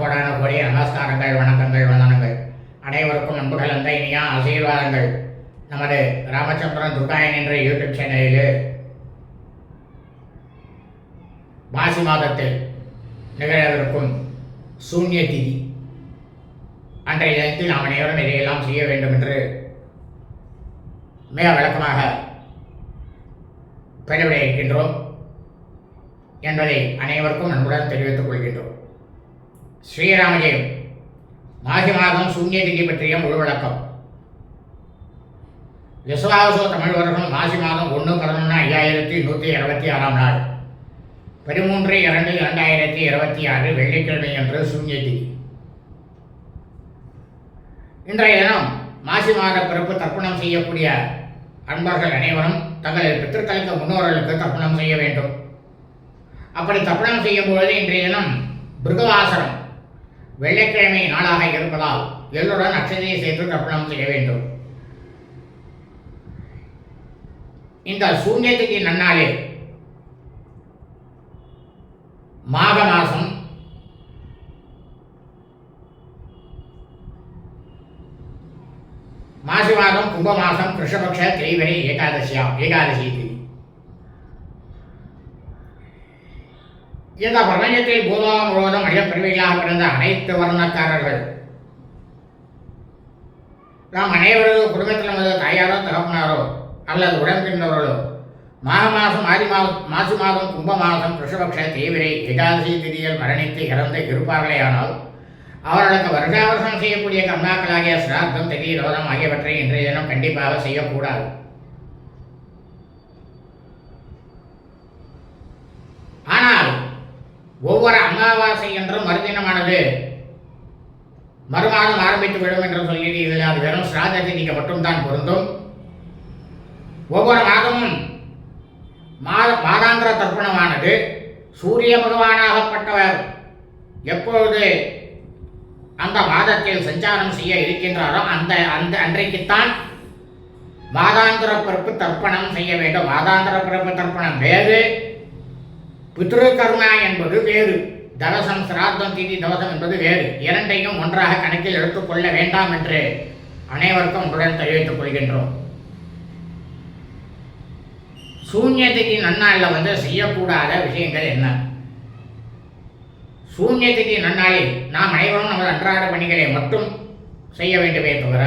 கோடான கோடி நமஸ்காரங்கள் வணக்கங்கள் வந்தனங்கள். அனைவருக்கும் அன்பு கலந்த இனியா ஆசீர்வாதங்கள். நமது ராமச்சந்திரன் துர்காயன் என்ற யூடியூப் சேனலில் மாசி மாதத்தில் நிகழவிருக்கும் சூன்ய திதி. அன்றைய தினத்தில் நாம் அனைவரும் இதையெல்லாம் செய்ய வேண்டும் என்று மிக விளக்கமாக பெறவிட இருக்கின்றோம் என்பதை அனைவருக்கும் அன்புடன் தெரிவித்துக் கொள்கின்றோம். ஸ்ரீராமஜெயம். மாசி மாதம் சூன்ய திதி பற்றிய முழு விளக்கம். விசுவாவசோ தமிழ் வருடம் மாசி மாதம் ஒன்று பதினொன்று ஐயாயிரத்தி நூற்றி இருபத்தி ஆறாம் நாள். பதிமூன்று இரண்டு இரண்டாயிரத்தி இருபத்தி ஆறு வெள்ளிக்கிழமை என்று சூன்ய திதி இன்றைய தினம் மாசி மாத பிறப்பு தர்ப்பணம் செய்யக்கூடிய அன்பர்கள் அனைவரும் தங்களது பித்திருக்களுக்கு முன்னோர்களுக்கு தர்ப்பணம் செய்ய வேண்டும். அப்படி தர்ப்பணம் செய்யும் பொழுது இன்றைய தினம் பிருகவாசரம் வெள்ளிக்கிழமை நாளாக இருப்பதால் எல்லோருடன் அக்ஷதையை சேர்த்து தர்ப்பணம் செய்ய வேண்டும். இந்த சூன்யத்துக்கு நன்னாளில் மாக மாசம் மாசி மாதம் கும்ப மாசம் கிருஷ்ணபக்ஷ திரைவரை ஏகாதசியா ஏகாதசி திதி இந்த பிரபஞ்சத்தில் பூதம் முழுவதும் மனித பிறந்த அனைத்து வர்ணக்காரர்கள். நாம் அனைவரது குடும்பத்தில் நமது தாயாரோ தகப்பனாரோ அல்லது உடன்பிறந்தவர்களோ மாக மாதம் ஆதி மாதம் மாசி மாதம் கும்ப மாதம் கிருஷ்ணபக்ஷ தேவிரை ஏகாதசி திதியில் மரணித்து இறந்து இருப்பார்களேயானால் அவர்களுக்கு வருஷாவர்ஷம் செய்யக்கூடிய கர்மாக்களாகிய சிராத்தம் திதி ரோதம் ஆகியவற்றை இன்றைய தினம் கண்டிப்பாக செய்யக்கூடாது ஆனால் ஒவ்வொரு அமாவாசை என்றும் மறுதினமானது. மறுமாதம் ஆரம்பித்து விடும் என்று சொல்லி அது வெறும் சிராத திதிக்கு மட்டும்தான் பொருந்தும். ஒவ்வொரு மாதமும் மாத மாதாந்திர தர்ப்பணமானது. சூரிய பகவானாகப்பட்டவர் எப்பொழுது அந்த மாதத்தில் சஞ்சாரம் செய்ய இருக்கின்றாரோ அந்த அந்த அன்றைக்குத்தான் மாதாந்திர பிறப்பு தர்ப்பணம் செய்ய வேண்டும். மாதாந்திர பிறப்பு தர்ப்பணம் வேறு. பித்ருகர்மா என்பது வேறு. தவசம் சிராத்தம் திதி தவசம் என்பது வேறு. இரண்டையும் ஒன்றாக கணக்கில் எடுத்துக்கொள்ள வேண்டாம் என்று அனைவருக்கும் உடன் தெரிவித்துக் கொள்கின்றோம். சூன்யத்திக்கு நன்னாளில் வந்து செய்யக்கூடாத விஷயங்கள் என்ன? சூன்யத்திற்கு நன்னாளில் நாம் அனைவரும் நமது அன்றாட பணிகளை மட்டும் செய்ய வேண்டுமே தவிர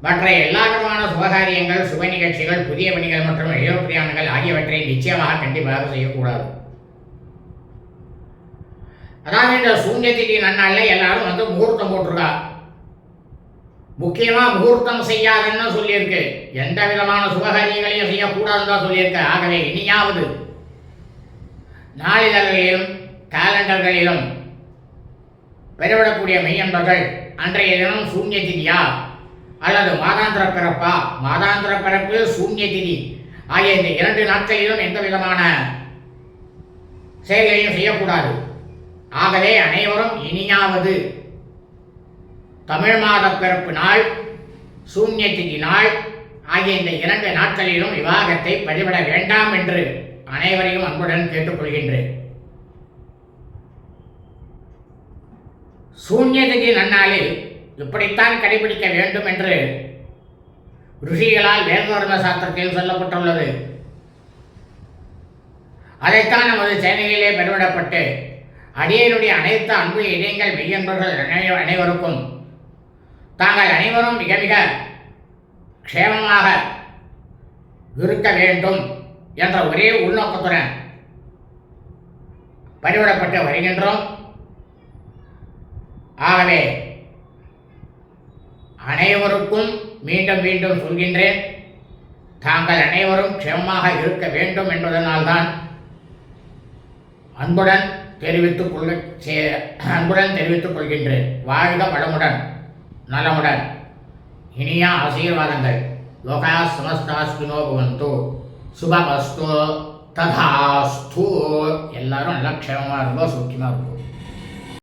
மற்ற எல்லா விதமான சுபகாரியங்கள் சுப நிகழ்ச்சிகள் புதிய பணிகள் மற்றும் இழப்பிரியானங்கள் ஆகியவற்றை நிச்சயமாக கண்டிப்பாக செய்யக்கூடாது. அதாவது இந்த சூன்யத்திற்கு நன்னாளில் எல்லாரும் வந்து முகூர்த்தம் போட்டிருக்கா. முக்கியமா முகூர்த்தம் செய்யாதுன்னு சொல்லியிருக்கு. எந்த விதமான சுபகாரியங்களையும் செய்யக்கூடாதுன்னு தான் சொல்லியிருக்கு. ஆகவே இனியாவது நாளிதழ்களிலும் கேலண்டர்களிலும் பெறவிடக்கூடிய மெய்யன்பர்கள் அன்றைய தினம் சூன்ய திதியா அல்லது மாதாந்திர பிறப்பா? மாதாந்திர பிறப்பு சூன்ய திதி ஆகிய இந்த இரண்டு நாட்களிலும் எந்த விதமான செயல்களையும் செய்யக்கூடாது. ஆகவே அனைவரும் இனியாவது தமிழ் மாத பிறப்பு நாள் சூன்ய திதி நாள் ஆகிய இந்த இரண்டு நாட்களிலும் விவாகத்தை பதிவிட வேண்டாம் என்று அனைவரையும் அன்புடன் கேட்டுக்கொள்கின்றேன். சூன்யதிகி நன்னாளில் இப்படித்தான் கடைபிடிக்க வேண்டும் என்று ருஷிகளால் வேதவர்ம சாஸ்திரத்தில் சொல்லப்பட்டுள்ளது. அதைத்தான் நமது சேனையிலே பெருவிடப்பட்டு அடியனுடைய அனைத்து அன்பு இணையங்கள் மெய்யன்பர்கள் அனைவருக்கும். தாங்கள் அனைவரும் மிக மிக க்ஷேமமாக இருக்க வேண்டும் என்ற ஒரே உள்நோக்கத்துடன் பணிவிடப்பட்டு வருகின்றோம். ஆகவே அனைவருக்கும் மீண்டும் மீண்டும் சொல்கின்றேன் தாங்கள் அனைவரும் க்ஷேமமாக இருக்க வேண்டும் என்பதனால்தான் அன்புடன் தெரிவித்துக் கொள்ள சே- அன்புடன் தெரிவித்துக் கொள்கின்றேன். வாழ்க வளமுடன் நலமுடன். இனிய ஆசீர்வாதங்கள். லோகா சமஸ்தாஸ்பினோ பவந்து. சுபமஸ்து ததாஸ்து. எல்லாரும் நல்லா க்ஷேமமாக இருந்தோம் சுக்கியமாக இருக்கும்